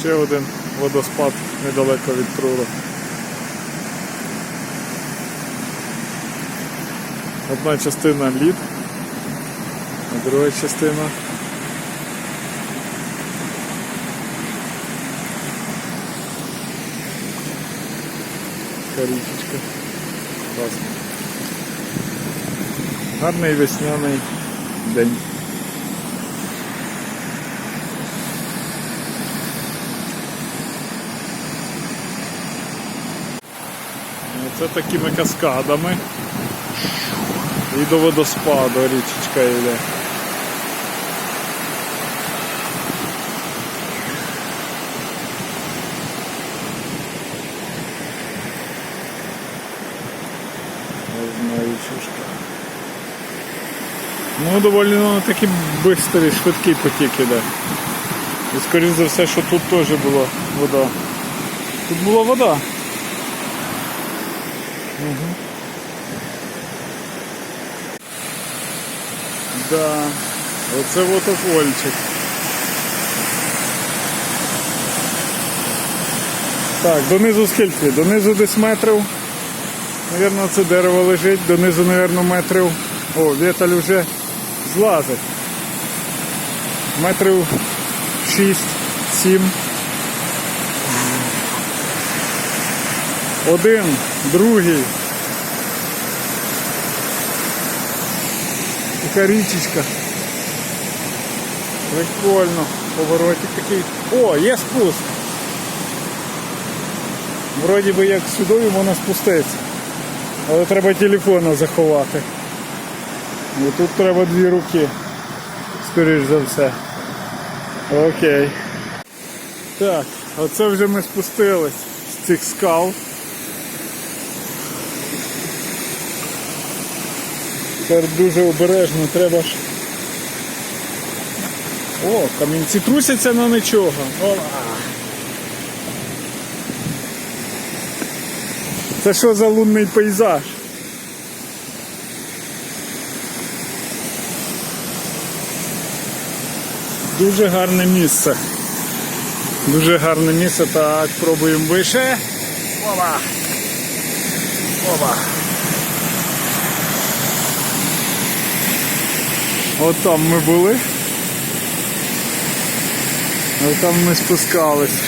Ще один водоспад недалеко від Трура. Одна частина лід, а друга частина. Річечка. Класно. Гарний весняний день. Це такими каскадами. І до водоспаду річечка йде. Ну, доволі ну, такий бистрий, швидкий потік іде. І скоріш за все, що тут теж була вода. Тут була вода. Угу. Да, оце водопольчик. Так, донизу скільки? Донизу десь метрів. Навірно, це дерево лежить, донизу, навірно, метрів. О, віталь вже злазить. Метрів 6-7. Один, другий. Така річечка. Прикольно. Поворотик такий. О, є спуск. Вроді би як сюди можна спуститися. Але треба телефона заховати. І тут треба дві руки. Скоріш за все. Окей. Так, оце вже ми спустились з цих скал. Тепер дуже обережно треба ж. О, камінці трусяться на нічого. Ола. Це що за лунний пейзаж? Дуже гарне місце. Дуже гарне місце. Так, пробуємо вище. Опа! Опа! От там ми були. От там ми спускались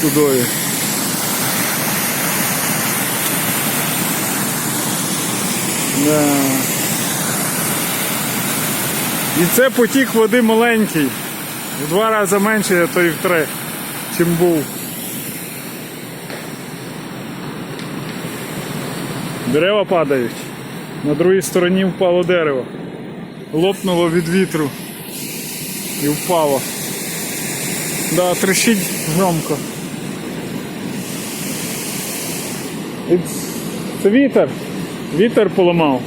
туди. Да. І це потік води маленький. В два рази менше, а то і в три, чим був. Дерева падають. На другій стороні впало дерево. Лопнуло від вітру і впало. Да, трещить громко. І Це вітер. Вітер поламав.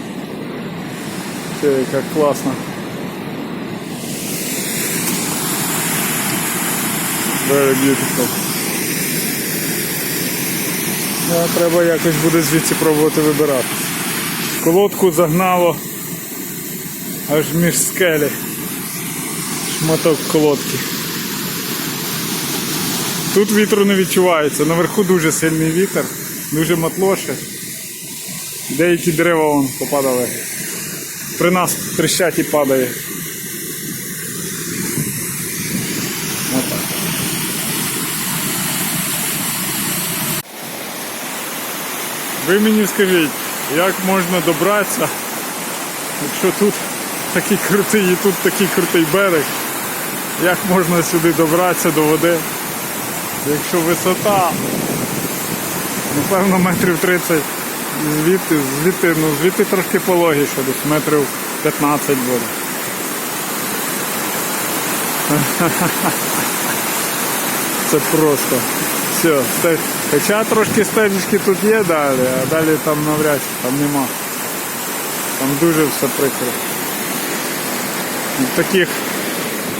Це як класно. Very beautiful. Да, треба якось буде звідси пробувати вибирати. Колодку загнало аж між скелі. Шматок колодки. Тут вітру не відчувається. Наверху дуже сильний вітер, дуже мотлоше. Деякі дерева вон попадали. При нас трещать і падає. Ви мені скажіть, як можна добратися, якщо тут такий крутий і тут такий крутий берег, як можна сюди добратися до води, якщо висота, напевно, метрів 30 звідти, звідти, ну звідти трошки пологіше, десь метрів 15 буде. Це просто. Все, хоча трошки стежечки тут є далі, а далі там навряд чи там нема. Там дуже все прикро в таких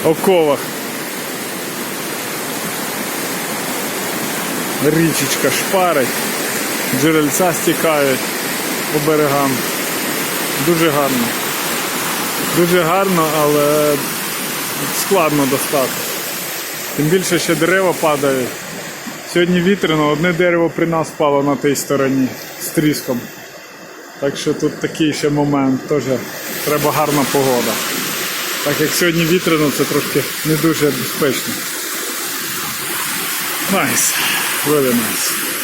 оковах. Річечка шпарить, джерельця стікають по берегам. Дуже гарно. Дуже гарно, але складно достати. Тим більше ще дерева падають. Сьогодні вітряно, ну, одне дерево при нас впало на тій стороні з тріском. Так що тут такий ще момент, теж треба гарна погода. Так як сьогодні вітрено ну, це трошки не дуже безпечно. Найс, really nice.